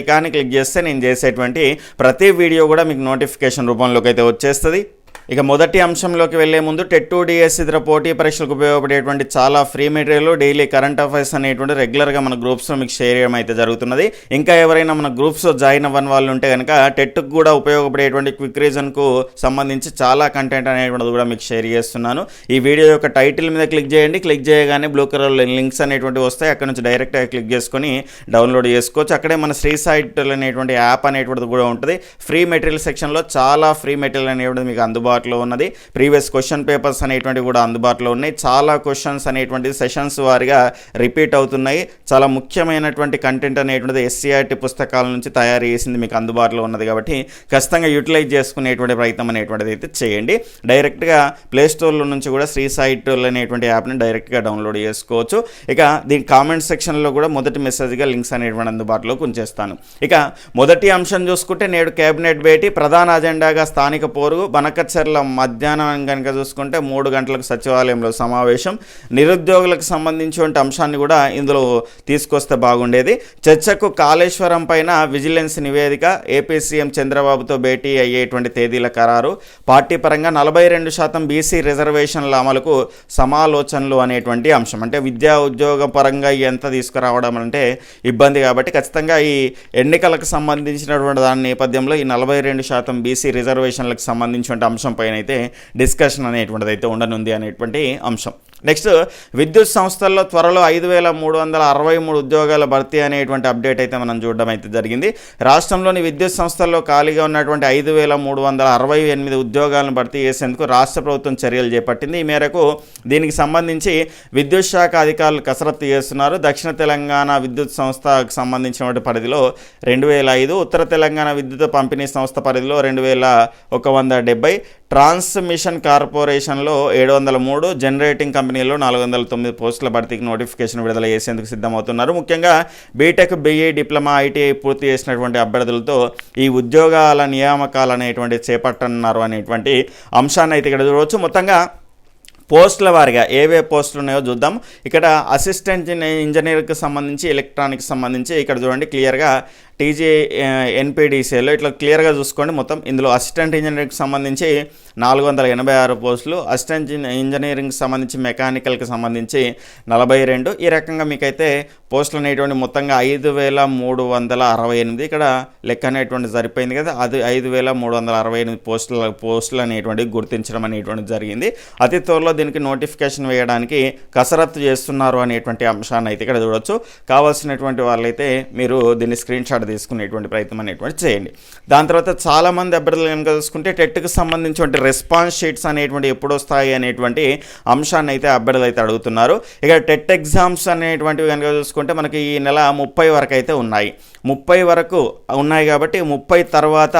ఐకాన్ని క్లిక్ చేస్తే నేను చేసేటువంటి ప్రతి వీడియో కూడా మీకు నోటిఫికేషన్ రూపంలోకి అయితే వచ్చేస్తుంది. ఇక మొదటి అంశంలోకి వెళ్ళే ముందు టెట్ టూ డిఎస్ ఇతర పోటీ పరీక్షలకు ఉపయోగపడేటువంటి చాలా free material daily current affairs అనేటువంటి రెగ్యులర్గా మన గ్రూప్స్లో మీకు షేర్ చేయడం అయితే జరుగుతున్నది. ఇంకా ఎవరైనా మన గ్రూప్స్లో జాయిన్ అవ్వని వాళ్ళు ఉంటే కనుక టెట్కు కూడా ఉపయోగపడేటువంటి క్విక్ రీజన్కు సంబంధించి చాలా కంటెంట్ అనేటువంటిది కూడా మీకు షేర్ చేస్తున్నాను. ఈ వీడియో యొక్క టైటిల్ మీద క్లిక్ చేయండి. క్లిక్ చేయగానే బ్లూ కలర్ లింక్స్ అనేటువంటివి వస్తాయి. అక్కడ నుంచి డైరెక్ట్గా క్లిక్ చేసుకొని డౌన్లోడ్ చేసుకోవచ్చు. అక్కడే మన శ్రీ సైట్ అనేటువంటి యాప్ అనేటువంటిది కూడా ఉంటుంది. ఫ్రీ మెటీరియల్ సెక్షన్లో చాలా ఫ్రీ మెటీరియల్ అనేటువంటిది మీకు అందుబాటులో ఉన్నది. ప్రీవియస్ క్వశ్చన్ పేపర్స్ అనేటువంటివి కూడా అందుబాటులో ఉన్నాయి. చాలా క్వశ్చన్స్ అనేటువంటి సెషన్స్ వారిగా రిపీట్ అవుతున్నాయి. చాలా ముఖ్యమైనటువంటి కంటెంట్ అనేటువంటిది ఎస్సీఆర్టీ పుస్తకాల నుంచి తయారు చేసింది మీకు అందుబాటులో ఉన్నది కాబట్టి ఖచ్చితంగా యూటిలైజ్ చేసుకునేటువంటి ప్రయత్నం అనేటువంటిది అయితే చేయండి. డైరెక్ట్గా ప్లేస్టోర్లో నుంచి కూడా శ్రీ సైట్ అనేటువంటి యాప్ని డైరెక్ట్గా డౌన్లోడ్ చేసుకోవచ్చు. ఇక దీని కామెంట్ సెక్షన్లో కూడా మొదటి మెసేజ్గా లింక్స్ అనేటువంటి అందుబాటులోకి ఉంచేస్తాను. ఇక మొదటి అంశం చూసుకుంటే నేడు కేబినెట్ భేటీ ప్రధాన అజెండాగా స్థానిక పోరు బనకచ్చర్ల మధ్యాహ్నం కనుక చూసుకుంటే మూడు గంటలకు సచివాలయంలో సమావేశం. నిరుద్యోగులకు సంబంధించిన అంశాన్ని కూడా ఇందులో తీసుకొస్తే బాగుండేది. చర్చకు కాళేశ్వరం పైన విజిలెన్స్ నివేదిక ఏపీ సీఎం చంద్రబాబుతో భేటీ అయ్యేటువంటి తేదీల ఖరారు. పార్టీ పరంగా నలభై రెండు శాతం బీసీ రిజర్వేషన్ల అమలుకు సమాలోచనలు అనేటువంటి అంశం. అంటే విద్యా ఉద్యోగ పరంగా ఎంత తీసుకురావడం అంటే ఇబ్బంది కాబట్టి ఖచ్చితంగా ఈ ఎన్నికలకు సంబంధించినటువంటి దాని నేపథ్యంలో ఈ నలభై రెండు శాతం బీసీ రిజర్వేషన్లకు సంబంధించిన అంశం పైన అయితే డిస్కషన్ అనేటువంటిది అయితే ఉండనుంది అనేటువంటి అంశం. నెక్స్ట్ విద్యుత్ సంస్థల్లో త్వరలో ఐదు వేల మూడు వందల అరవై మూడు ఉద్యోగాల భర్తీ అనేటువంటి అప్డేట్ అయితే మనం చూడడం అయితే జరిగింది. రాష్ట్రంలోని విద్యుత్ సంస్థల్లో ఖాళీగా ఉన్నటువంటి ఐదు వేల మూడు వందల అరవై ఎనిమిది ఉద్యోగాలను భర్తీ చేసేందుకు రాష్ట్ర ప్రభుత్వం చర్యలు చేపట్టింది. ఈ మేరకు దీనికి సంబంధించి విద్యుత్ శాఖ అధికారులు కసరత్తు చేస్తున్నారు. దక్షిణ తెలంగాణ విద్యుత్ సంస్థకు సంబంధించినటువంటి పరిధిలో రెండు వేల ఐదు ఉత్తర తెలంగాణ విద్యుత్ పంపిణీ సంస్థ పరిధిలో రెండు వేల ఒక వంద డెబ్బై ట్రాన్స్మిషన్ కార్పొరేషన్లో ఏడు వందల మూడు జనరేటింగ్ కంపెనీలో నాలుగు వందల తొమ్మిది పోస్టుల భర్తీకి నోటిఫికేషన్ విడుదల చేసేందుకు సిద్ధమవుతున్నారు. ముఖ్యంగా బీటెక్ బీఈ డిప్లొమా ఐటీఐ పూర్తి చేసినటువంటి అభ్యర్థులతో ఈ ఉద్యోగాల నియామకాలు అనేటువంటి చేపట్టనున్నారు అనేటువంటి అంశాన్ని అయితే ఇక్కడ చూడవచ్చు. మొత్తంగా పోస్టుల వారిగా ఏవే పోస్టులు ఉన్నాయో చూద్దాం. ఇక్కడ అసిస్టెంట్ ఇంజనీర్కి సంబంధించి ఎలక్ట్రానిక్స్ సంబంధించి ఇక్కడ చూడండి క్లియర్గా టీజీ ఎన్పీడీసీలో ఇట్లా క్లియర్గా చూసుకోండి. మొత్తం ఇందులో అసిస్టెంట్ ఇంజనీరింగ్కి సంబంధించి నాలుగు వందల ఎనభై ఆరు పోస్టులు అసిస్టెంట్ ఇంజనీరింగ్కి సంబంధించి మెకానికల్కి సంబంధించి నలభై రెండు. ఈ రకంగా మీకైతే పోస్టులు అనేటువంటి మొత్తంగా ఐదు వేల మూడు వందల అరవై ఎనిమిది ఇక్కడ లెక్క అనేటువంటి సరిపోయింది కదా. అది ఐదు వేల మూడు వందల అరవై ఎనిమిది పోస్టుల పోస్టులు అనేటువంటివి గుర్తించడం అనేటువంటి జరిగింది. అతి త్వరలో దీనికి నోటిఫికేషన్ వేయడానికి కసరత్తు చేస్తున్నారు అనేటువంటి అంశాన్ని అయితే ఇక్కడ చూడొచ్చు. కావాల్సినటువంటి వాళ్ళైతే మీరు దీన్ని స్క్రీన్ షాట్ తీసుకునేటువంటి ప్రయత్నం అనేటువంటి చేయండి. దాని తర్వాత చాలామంది అభ్యర్థులు కనుక చూసుకుంటే టెట్కి సంబంధించిన రెస్పాన్స్ షీట్స్ అనేటువంటి ఎప్పుడు వస్తాయి అనేటువంటి అంశాన్ని అయితే అభ్యర్థులు అయితే అడుగుతున్నారు. ఇక టెట్ ఎగ్జామ్స్ అనేటువంటివి కనుక చూసుకుంటే మనకి ఈ నెల ముప్పై వరకు అయితే ఉన్నాయి. ముప్పై వరకు ఉన్నాయి కాబట్టి ముప్పై తర్వాత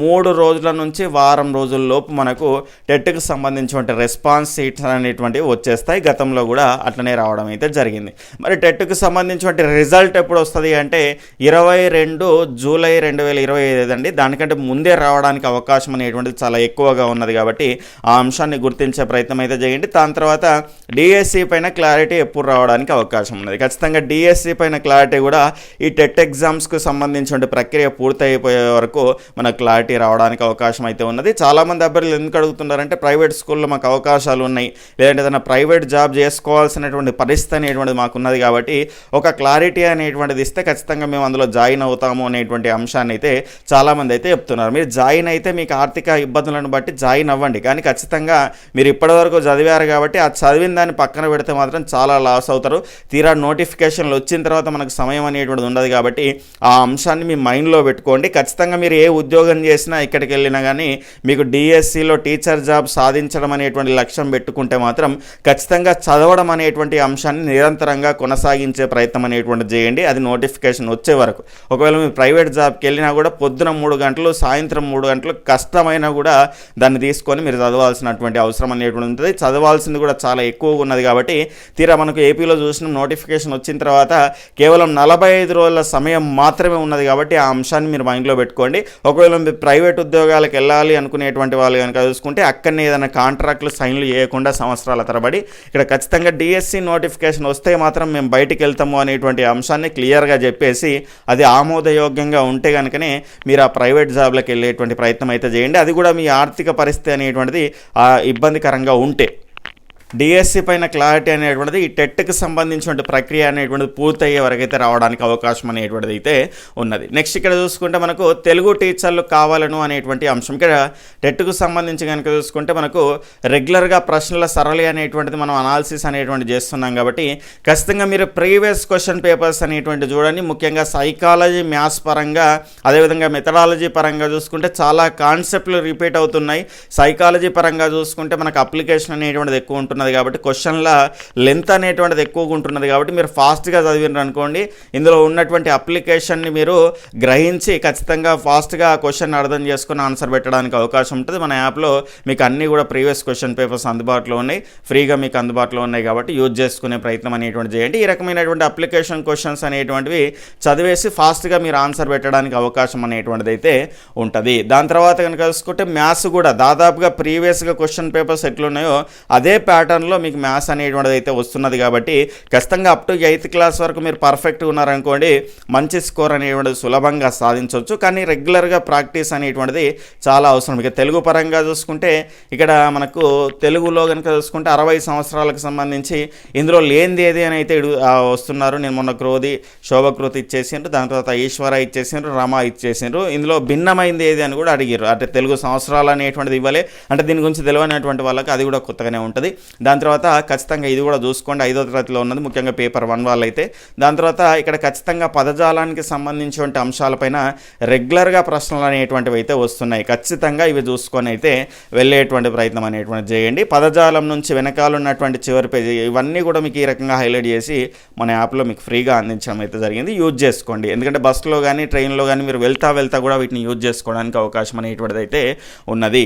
మూడు రోజుల నుంచి వారం రోజుల లోపు మనకు టెట్కి సంబంధించిన రెస్పాన్స్ సీట్స్ అనేటువంటివి వచ్చేస్తాయి. గతంలో కూడా అట్లనే రావడం అయితే జరిగింది. మరి టెట్కి సంబంధించిన రిజల్ట్ ఎప్పుడు వస్తుంది అంటే ఇరవై రెండు జూలై రెండు వేల ఇరవై ఐదు అండి. దానికంటే ముందే రావడానికి అవకాశం అనేటువంటిది చాలా ఎక్కువగా ఉన్నది కాబట్టి ఆ అంశాన్ని గుర్తించే ప్రయత్నం అయితే చేయండి. దాని తర్వాత డిఎస్సి పైన క్లారిటీ ఎప్పుడు రావడానికి అవకాశం ఉన్నది. ఖచ్చితంగా డిఎస్సి పైన క్లారిటీ కూడా ఈ టెట్ ఎగ్జామ్ ఎగ్జామ్స్కు సంబంధించిన ప్రక్రియ పూర్తయిపోయే వరకు మనకు క్లారిటీ రావడానికి అవకాశం అయితే ఉన్నది. చాలామంది అభ్యర్థులు ఎందుకు అడుగుతున్నారంటే ప్రైవేట్ స్కూల్లో మాకు అవకాశాలు ఉన్నాయి. లేదంటే ఏదైనా ప్రైవేట్ జాబ్ చేసుకోవాల్సినటువంటి పరిస్థితి అనేటువంటిది మాకు ఉన్నది కాబట్టి ఒక క్లారిటీ అనేటువంటిది ఇస్తే ఖచ్చితంగా మేము అందులో జాయిన్ అవుతాము అనేటువంటి అంశాన్ని అయితే చాలామంది అయితే చెప్తున్నారు. మీరు జాయిన్ అయితే మీకు ఆర్థిక ఇబ్బందులను బట్టి జాయిన్ అవ్వండి. కానీ ఖచ్చితంగా మీరు ఇప్పటివరకు చదివారు కాబట్టి ఆ చదివిన దాన్ని పక్కన పెడితే మాత్రం చాలా లాస్ అవుతారు. తీరా నోటిఫికేషన్లు వచ్చిన తర్వాత మనకు సమయం అనేటువంటిది ఉండదు కాబట్టి ఆ అంశాన్ని మీ మైండ్లో పెట్టుకోండి. ఖచ్చితంగా మీరు ఏ ఉద్యోగం చేసినా ఇక్కడికి వెళ్ళినా కానీ మీకు డిఎస్సిలో టీచర్ జాబ్ సాధించడం అనేటువంటి లక్ష్యం పెట్టుకుంటే మాత్రం ఖచ్చితంగా చదవడం అనేటువంటి అంశాన్ని నిరంతరంగా కొనసాగించే ప్రయత్నం అనేటువంటి చేయండి. అది నోటిఫికేషన్ వచ్చే వరకు. ఒకవేళ మీరు ప్రైవేట్ జాబ్కి వెళ్ళినా కూడా పొద్దున మూడు గంటలు సాయంత్రం మూడు గంటలు కష్టమైనా కూడా దాన్ని తీసుకొని మీరు చదవాల్సినటువంటి అవసరం అనేటువంటి ఉంటుంది. చదవాల్సింది కూడా చాలా ఎక్కువగా ఉన్నది కాబట్టి తీరా మనకు ఏపీలో చూసిన నోటిఫికేషన్ వచ్చిన తర్వాత కేవలం నలభై ఐదు రోజుల సమయం మాత్రమే ఉన్నది కాబట్టి ఆ అంశాన్ని మీరు మైండ్లో పెట్టుకోండి. ఒకవేళ మీరు ప్రైవేట్ ఉద్యోగాలకు వెళ్ళాలి అనుకునేటువంటి వాళ్ళు కనుక చూసుకుంటే అక్కడనే ఏదైనా కాంట్రాక్ట్లు సైన్లు చేయకుండా సంవత్సరాల తరబడి ఇక్కడ ఖచ్చితంగా డిఎస్సి నోటిఫికేషన్ వస్తే మాత్రం మేము బయటికి వెళ్తాము అనేటువంటి అంశాన్ని క్లియర్గా చెప్పేసి అది ఆమోదయోగ్యంగా ఉంటే కనుకనే మీరు ఆ ప్రైవేట్ జాబ్లకు వెళ్ళేటువంటి ప్రయత్నం అయితే చేయండి. అది కూడా మీ ఆర్థిక పరిస్థితి అనేటువంటిది ఇబ్బందికరంగా ఉంటే. డిఎస్సి పైన క్లారిటీ అనేటువంటిది ఈ టెట్కి సంబంధించిన ప్రక్రియ అనేటువంటిది పూర్తయ్యే వరకు అయితే రావడానికి అవకాశం అనేటువంటిది అయితే ఉన్నది. నెక్స్ట్ ఇక్కడ చూసుకుంటే మనకు తెలుగు టీచర్లు కావాలను అనేటువంటి అంశం. ఇక్కడ టెట్కు సంబంధించి కనుక చూసుకుంటే మనకు రెగ్యులర్గా ప్రశ్నల సరళి అనేటువంటిది మనం అనాలిసిస్ అనేటువంటి చేస్తున్నాం కాబట్టి ఖచ్చితంగా మీరు ప్రీవియస్ క్వశ్చన్ పేపర్స్ అనేటువంటి చూడండి. ముఖ్యంగా సైకాలజీ మ్యాథ్స్ పరంగా అదేవిధంగా మెథడాలజీ పరంగా చూసుకుంటే చాలా కాన్సెప్ట్లు రిపీట్ అవుతున్నాయి. సైకాలజీ పరంగా చూసుకుంటే మనకు అప్లికేషన్ అనేటువంటిది ఎక్కువ ఉంటుంది ఉంటున్నది కాబట్టి క్వశ్చన్ల లెంత్ అనేటువంటిది ఎక్కువగా ఉంటున్నది కాబట్టి మీరు ఫాస్ట్గా చదివినారు అనుకోండి ఇందులో ఉన్నటువంటి అప్లికేషన్ని మీరు గ్రహించి ఖచ్చితంగా ఫాస్ట్గా ఆ క్వశ్చన్ అర్థం చేసుకుని ఆన్సర్ పెట్టడానికి అవకాశం ఉంటుంది. మన యాప్లో మీకు అన్నీ కూడా ప్రీవియస్ క్వశ్చన్ పేపర్స్ అందుబాటులో ఉన్నాయి. ఫ్రీగా మీకు అందుబాటులో ఉన్నాయి కాబట్టి యూజ్ చేసుకునే ప్రయత్నం అనేటువంటి చేయండి. ఈ రకమైనటువంటి అప్లికేషన్ క్వశ్చన్స్ అనేటువంటివి చదివేసి ఫాస్ట్గా మీరు ఆన్సర్ పెట్టడానికి అవకాశం అనేటువంటిది అయితే ఉంటుంది. దాని తర్వాత కనుక చూసుకుంటే మ్యాథ్స్ కూడా దాదాపుగా ప్రీవియస్గా క్వశ్చన్ పేపర్స్ ఎట్లున్నాయో అదే ప్యాటర్న్లో మీకు మ్యాథ్స్ అనేటువంటిది అయితే వస్తున్నది కాబట్టి ఖచ్చితంగా అప్ టు ఎయిత్ క్లాస్ వరకు మీరు పర్ఫెక్ట్గా ఉన్నారనుకోండి మంచి స్కోర్ అనేటువంటిది సులభంగా సాధించవచ్చు. కానీ రెగ్యులర్గా ప్రాక్టీస్ అనేటువంటిది చాలా అవసరం. ఇక తెలుగు పరంగా చూసుకుంటే ఇక్కడ మనకు తెలుగులో కనుక చూసుకుంటే అరవై సంవత్సరాలకు సంబంధించి ఇందులో లేనిది ఏది అని అయితే వస్తున్నారు. నేను మొన్న క్రోధి శోభకృతి ఇచ్చేసిండ్రు దాని తర్వాత ఈశ్వర ఇచ్చేసిండ్రు రమ ఇచ్చేసిండ్రు. ఇందులో భిన్నమైంది ఏది అని కూడా అడిగారు అంటే తెలుగు సంవత్సరాలు అనేటువంటిది ఇవ్వలే. అంటే దీని గురించి తెలియనటువంటి వాళ్ళకి అది కూడా కొత్తగానే ఉంటుంది. దాని తర్వాత ఖచ్చితంగా ఇది కూడా చూసుకోండి. ఐదో తరగతిలో ఉన్నది. ముఖ్యంగా పేపర్ వన్ వాళ్ళు అయితే దాని తర్వాత ఇక్కడ ఖచ్చితంగా పదజాలానికి సంబంధించినటువంటి అంశాలపైన రెగ్యులర్గా ప్రశ్నలు అనేటువంటివి అయితే వస్తున్నాయి. ఖచ్చితంగా ఇవి చూసుకొని అయితే వెళ్ళేటువంటి ప్రయత్నం అనేటువంటి చేయండి. పదజాలం నుంచి వెనకాల ఉన్నటువంటి చివరి పేజీ ఇవన్నీ కూడా మీకు ఈ రకంగా హైలైట్ చేసి మన యాప్లో మీకు ఫ్రీగా అందించడం అయితే జరిగింది. యూజ్ చేసుకోండి. ఎందుకంటే బస్సులో కానీ ట్రైన్లో కానీ మీరు వెళ్తా వెళ్తా కూడా వీటిని యూజ్ చేసుకోవడానికి అవకాశం అనేటువంటిది అయితే ఉన్నది.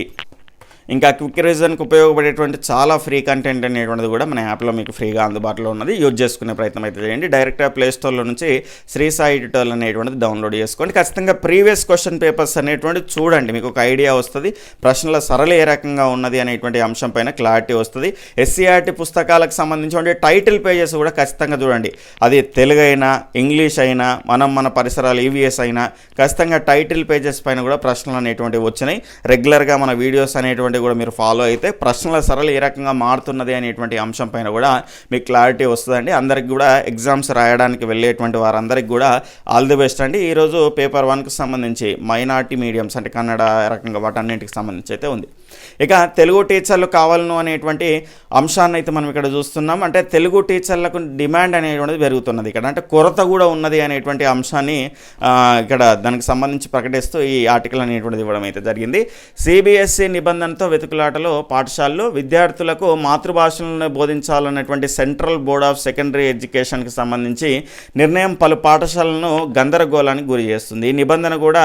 ఇంకా క్విక్ రివిజన్కి ఉపయోగపడేటువంటి చాలా ఫ్రీ కంటెంట్ అనేటువంటిది కూడా మన యాప్లో మీకు ఫ్రీగా అందుబాటులో ఉన్నది. యూజ్ చేసుకునే ప్రయత్నం అయితే చేయండి. డైరెక్ట్గా ప్లే స్టోర్లో నుంచి శ్రీ సాయి ట్యూటోరియల్ అనేటువంటిది డౌన్లోడ్ చేసుకోండి. ఖచ్చితంగా ప్రీవియస్ క్వశ్చన్ పేపర్స్ అనేటువంటి చూడండి. మీకు ఒక ఐడియా వస్తుంది. ప్రశ్నల సరళి ఏ రకంగా ఉన్నది అనేటువంటి అంశం పైన క్లారిటీ వస్తుంది. ఎస్సీఆర్టీ పుస్తకాలకు సంబంధించిన టైటిల్ పేజెస్ కూడా ఖచ్చితంగా చూడండి. అది తెలుగు అయినా ఇంగ్లీష్ అయినా మనం మన పరిసరాలు ఈవీఎస్ అయినా ఖచ్చితంగా టైటిల్ పేజెస్ పైన కూడా ప్రశ్నలు అనేటువంటివి వచ్చినాయి. రెగ్యులర్గా మన వీడియోస్ అనేటువంటి కూడా మీరు ఫాలో అయితే ప్రశ్నల సరళి ఏ రకంగా మారుతున్నది అనేటువంటి అంశం పైన కూడా మీకు క్లారిటీ వస్తుందండి. అందరికి కూడా ఎగ్జామ్స్ రాయడానికి వెళ్ళేటువంటి వారందరికి కూడా ఆల్ ది బెస్ట్ అండి. ఈరోజు పేపర్ వన్కి సంబంధించి మైనార్టీ మీడియంస్ అంటే కన్నడ రకంగా వాటన్నింటికి సంబంధించి అయితే ఉంది. ఇక తెలుగు టీచర్లు కావాలను అనేటువంటి అంశాన్ని అయితే మనం ఇక్కడ చూస్తున్నాం. అంటే తెలుగు టీచర్లకు డిమాండ్ అనేటువంటిది పెరుగుతున్నది ఇక్కడ. అంటే కొరత కూడా ఉన్నది అనేటువంటి అంశాన్ని ఇక్కడ దానికి సంబంధించి ప్రకటిస్తూ ఈ ఆర్టికల్ అనేటువంటిది ఇవ్వడం అయితే జరిగింది. సిబిఎస్ఈ నిబంధనతో వెతుకులాటలో పాఠశాలలు విద్యార్థులకు మాతృభాషలను బోధించాలన్నటువంటి సెంట్రల్ బోర్డ్ ఆఫ్ సెకండరీ ఎడ్యుకేషన్కి సంబంధించి నిర్ణయం పలు పాఠశాలను గందరగోళానికి గురి చేస్తుంది. ఈ నిబంధన కూడా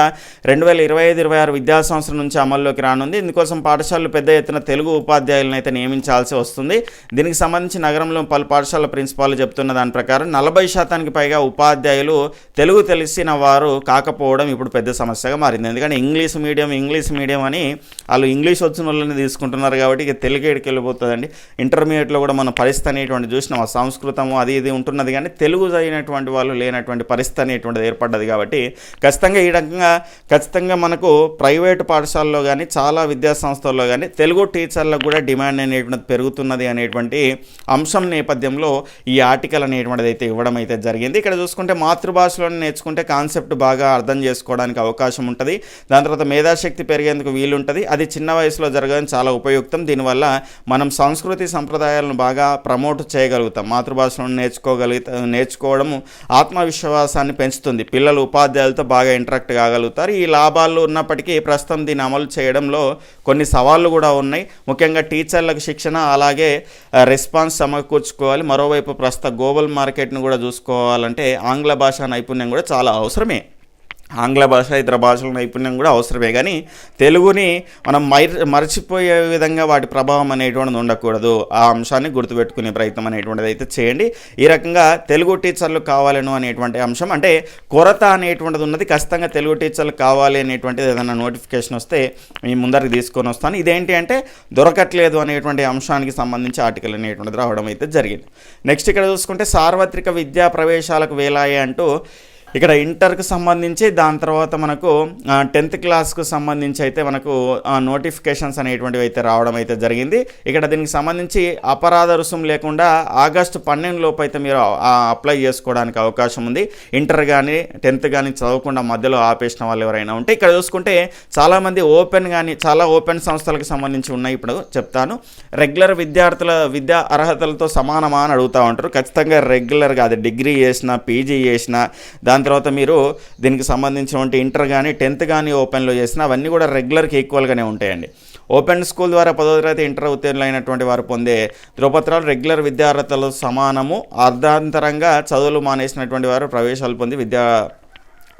రెండు వేల ఇరవై ఐదు ఇరవై ఆరు విద్యా సంవత్సరం నుంచి అమల్లోకి రానుంది. ఇందుకోసం పాఠశాల పాఠశాలలు పెద్ద ఎత్తున తెలుగు ఉపాధ్యాయులను అయితే నియమించాల్సి వస్తుంది. దీనికి సంబంధించి నగరంలో పలు పాఠశాల ప్రిన్సిపాల్ చెప్తున్న దాని ప్రకారం నలభై శాతానికి పైగా ఉపాధ్యాయులు తెలుగు తెలిసిన వారు కాకపోవడం ఇప్పుడు పెద్ద సమస్యగా మారింది. ఎందుకంటే ఇంగ్లీష్ మీడియం ఇంగ్లీష్ మీడియం అని వాళ్ళు ఇంగ్లీష్ వచ్చిన వాళ్ళని తీసుకుంటున్నారు కాబట్టి ఇక తెలుగుడికి వెళ్ళిపోతుందండి. ఇంటర్మీడియట్లో కూడా మన పరిస్థితి అనేటువంటి చూసినాం. ఆ సంస్కృతము అది ఇది ఉంటున్నది కానీ తెలుగు అయినటువంటి వాళ్ళు లేనటువంటి పరిస్థితి అనేటువంటిది ఏర్పడ్డది కాబట్టి ఖచ్చితంగా ఈ రకంగా ఖచ్చితంగా మనకు ప్రైవేటు పాఠశాలలో కానీ చాలా విద్యా సంస్థల్లో కానీ తెలుగు టీచర్లకు కూడా డిమాండ్ అనేటువంటిది పెరుగుతున్నది అనేటువంటి అంశం నేపథ్యంలో ఈ ఆర్టికల్ అనేటువంటిది అయితే ఇవ్వడం అయితే జరిగింది. ఇక్కడ చూసుకుంటే మాతృభాషలోనే నేర్చుకుంటే కాన్సెప్ట్ బాగా అర్థం చేసుకోవడానికి అవకాశం ఉంటుంది. దాని తర్వాత మేధాశక్తి పెరిగేందుకు వీలుంటుంది. అది చిన్న వయసులో జరగడం చాలా ఉపయుక్తం. దీనివల్ల మనం సంస్కృతి సంప్రదాయాలను బాగా ప్రమోట్ చేయగలుగుతాం. మాతృభాషను నేర్చుకోగలుగుతా నేర్చుకోవడము ఆత్మవిశ్వాసాన్ని పెంచుతుంది. పిల్లలు ఉపాధ్యాయులతో బాగా ఇంటరాక్ట్ కాగలుగుతారు. ఈ లాభాలు ఉన్నప్పటికీ ప్రస్తుతం దీన్ని అమలు చేయడంలో కొన్ని సవాళ్ళు కూడా ఉన్నాయి. ముఖ్యంగా టీచర్లకు శిక్షణ అలాగే రెస్పాన్స్ సమకూర్చుకోవాలి. మరోవైపు ప్రస్తుత గ్లోబల్ మార్కెట్ను కూడా చూసుకోవాలంటే ఆంగ్ల భాష నైపుణ్యం కూడా చాలా అవసరమే. ఆంగ్ల భాష ఇతర భాషల నైపుణ్యం కూడా అవసరమే. కానీ తెలుగుని మనం మై మర్చిపోయే విధంగా వాటి ప్రభావం అనేటువంటిది ఉండకూడదు. ఆ అంశాన్ని గుర్తుపెట్టుకునే ప్రయత్నం అనేటువంటిది అయితే చేయండి. ఈ రకంగా తెలుగు టీచర్లు కావాలను అనేటువంటి అంశం అంటే కొరత అనేటువంటిది ఉన్నది. ఖచ్చితంగా తెలుగు టీచర్లు కావాలి అనేటువంటిది ఏదైనా నోటిఫికేషన్ వస్తే మీ ముందరికి తీసుకొని వస్తాను. ఇదేంటి అంటే దొరకట్లేదు అనేటువంటి అంశానికి సంబంధించి ఆర్టికల్ అనేటువంటిది రావడం అయితే జరిగింది. నెక్స్ట్ ఇక్కడ చూసుకుంటే సార్వత్రిక విద్యా ప్రవేశాలకు వేలాయి అంటూ ఇక్కడ ఇంటర్కు సంబంధించి దాని తర్వాత మనకు టెన్త్ క్లాస్కు సంబంధించి అయితే మనకు నోటిఫికేషన్స్ అనేటువంటివి అయితే రావడం అయితే జరిగింది. ఇక్కడ దీనికి సంబంధించి అపరాధ రుసుము లేకుండా ఆగస్టు పన్నెండు లోపు అయితే మీరు అప్లై చేసుకోవడానికి అవకాశం ఉంది. ఇంటర్ కానీ టెన్త్ కానీ చదవకుండా మధ్యలో ఆపేసిన వాళ్ళు ఎవరైనా ఉంటే ఇక్కడ చూసుకుంటే చాలామంది ఓపెన్ కానీ చాలా ఓపెన్ సంస్థలకు సంబంధించి ఉన్నాయి ఇప్పుడు చెప్తాను. రెగ్యులర్ విద్యార్థుల విద్యా అర్హతలతో సమానమా అని అడుగుతూ ఉంటారు. ఖచ్చితంగా రెగ్యులర్గా అది డిగ్రీ చేసిన పీజీ చేసిన దాని దాని తర్వాత మీరు దీనికి సంబంధించినటువంటి ఇంటర్ కానీ టెన్త్ కానీ ఓపెన్లో చేసిన అవన్నీ కూడా రెగ్యులర్కి ఈక్వల్గానే ఉంటాయండి. ఓపెన్ స్కూల్ ద్వారా పదో తరగతి ఇంటర్ ఉత్తీర్ణులైనటువంటి వారు పొందే ధ్రువపత్రాలు రెగ్యులర్ విద్యార్థులతో సమానము. అర్ధాంతరంగా చదువులు మానేసినటువంటి వారు ప్రవేశాలు పొంది విద్యా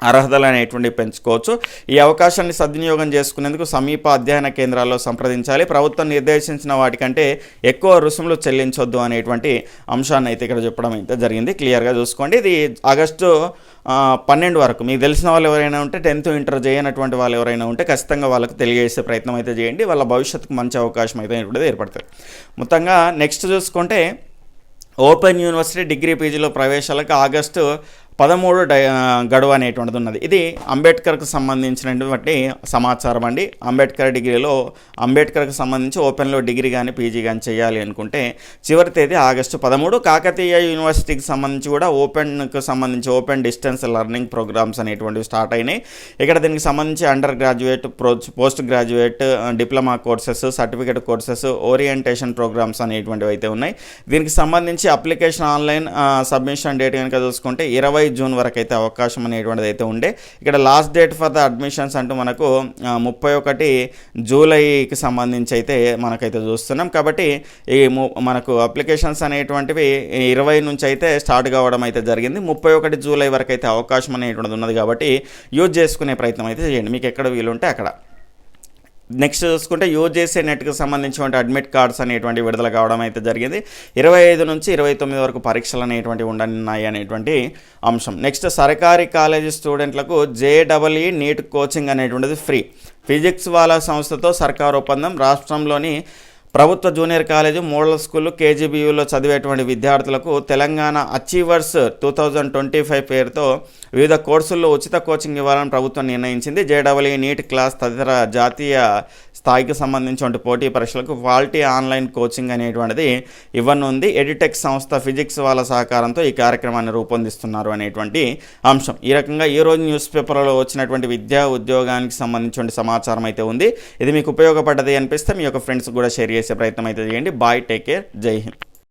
అర్హతలు అనేటువంటివి పెంచుకోవచ్చు. ఈ అవకాశాన్ని సద్వినియోగం చేసుకునేందుకు సమీప అధ్యయన కేంద్రాల్లో సంప్రదించాలి. ప్రభుత్వం నిర్దేశించిన వాటికంటే ఎక్కువ రుసుములు చెల్లించొద్దు అనేటువంటి అంశాన్ని అయితే ఇక్కడ చెప్పడం అయితే జరిగింది. క్లియర్గా చూసుకోండి. ఇది ఆగస్టు పన్నెండు వరకు. మీకు తెలిసిన వాళ్ళు ఎవరైనా ఉంటే టెన్త్ ఇంటర్ చేయనటువంటి వాళ్ళు ఎవరైనా ఉంటే ఖచ్చితంగా వాళ్ళకి తెలియజేసే ప్రయత్నం అయితే చేయండి. వాళ్ళ భవిష్యత్తుకు మంచి అవకాశం అయితే అనేటువంటిది ఏర్పడుతుంది. మొత్తంగా నెక్స్ట్ చూసుకుంటే ఓపెన్ యూనివర్సిటీ డిగ్రీ పీజీలో ప్రవేశాలకు ఆగస్టు పదమూడు డై గడువు అనేటువంటిది ఉన్నది. ఇది అంబేద్కర్కు సంబంధించినటువంటి సమాచారం అండి. అంబేద్కర్ డిగ్రీలో అంబేద్కర్కు సంబంధించి ఓపెన్లో డిగ్రీ కానీ పీజీ కానీ చేయాలి అనుకుంటే చివరి తేదీ ఆగస్టు పదమూడు. కాకతీయ యూనివర్సిటీకి సంబంధించి కూడా ఓపెన్కు సంబంధించి ఓపెన్ డిస్టెన్స్ లెర్నింగ్ ప్రోగ్రామ్స్ అనేటువంటివి స్టార్ట్ అయినాయి. ఇక్కడ దీనికి సంబంధించి under graduate post graduate diploma courses certificate courses orientation programmes అనేటువంటివి అయితే ఉన్నాయి. దీనికి సంబంధించి అప్లికేషన్ ఆన్లైన్ సబ్మిషన్ డేట్ కనుక చూసుకుంటే ఇరవై జూన్ వరకు అయితే అవకాశం అనేటువంటిది అయితే ఉండే. ఇక్కడ last date for the admissions అంటూ మనకు ముప్పై ఒకటి జూలైకి సంబంధించి అయితే మనకైతే చూస్తున్నాం. కాబట్టి ఈ ము- మనకు అప్లికేషన్స్ అనేటువంటివి ఇరవై నుంచి అయితే స్టార్ట్ కావడం అయితే జరిగింది. ముప్పై ఒకటి జూలై వరకు అయితే అవకాశం అనేటువంటిది ఉన్నది కాబట్టి యూజ్ చేసుకునే ప్రయత్నం అయితే చేయండి. మీకు ఎక్కడ వీలుంటే అక్కడ. నెక్స్ట్ చూసుకుంటే యూజేసీ నెట్కి సంబంధించినటువంటి అడ్మిట్ కార్డ్స్ అనేటువంటి విడుదల కావడం అయితే జరిగింది. ఇరవై ఐదు నుంచి ఇరవై తొమ్మిది వరకు పరీక్షలు అనేటువంటి ఉండనున్నాయి అనేటువంటి అంశం. నెక్స్ట్ సర్కారీ కాలేజీ స్టూడెంట్లకు జేడబ్ల్ఈ నీట్ కోచింగ్ అనేటువంటిది ఫ్రీ. ఫిజిక్స్ వాళ్ళ సంస్థతో సర్కార్ ఒప్పందం రాష్ట్రంలోని ప్రభుత్వ జూనియర్ కాలేజీ మోడల్ స్కూల్ కేజీబీయూలో చదివేటువంటి విద్యార్థులకు Telangana achievers two thousand twenty five పేరుతో వివిధ కోర్సుల్లో ఉచిత కోచింగ్ ఇవ్వాలని ప్రభుత్వం నిర్ణయించింది. జేడబ్ల్యూ నీట్ క్లాస్ తదితర జాతీయ స్థాయికి సంబంధించిన పోటీ పరీక్షలకు క్వాలిటీ ఆన్లైన్ కోచింగ్ అనేటువంటిది ఇవ్వనుంది. ఎడిటెక్ సంస్థ ఫిజిక్స్ వాళ్ళ సహకారంతో ఈ కార్యక్రమాన్ని రూపొందిస్తున్నారు అనేటువంటి అంశం. ఈ రకంగా ఈరోజు న్యూస్ పేపర్లో వచ్చినటువంటి విద్యా ఉద్యోగానికి సంబంధించిన సమాచారం అయితే ఉంది. ఇది మీకు ఉపయోగపడ్డది అనిపిస్తే మీ యొక్క ఫ్రెండ్స్ కూడా షేర్ చేసే ప్రయత్నం అయితే చేయండి. బాయ్ టేక్ కేర్ జై హింద్.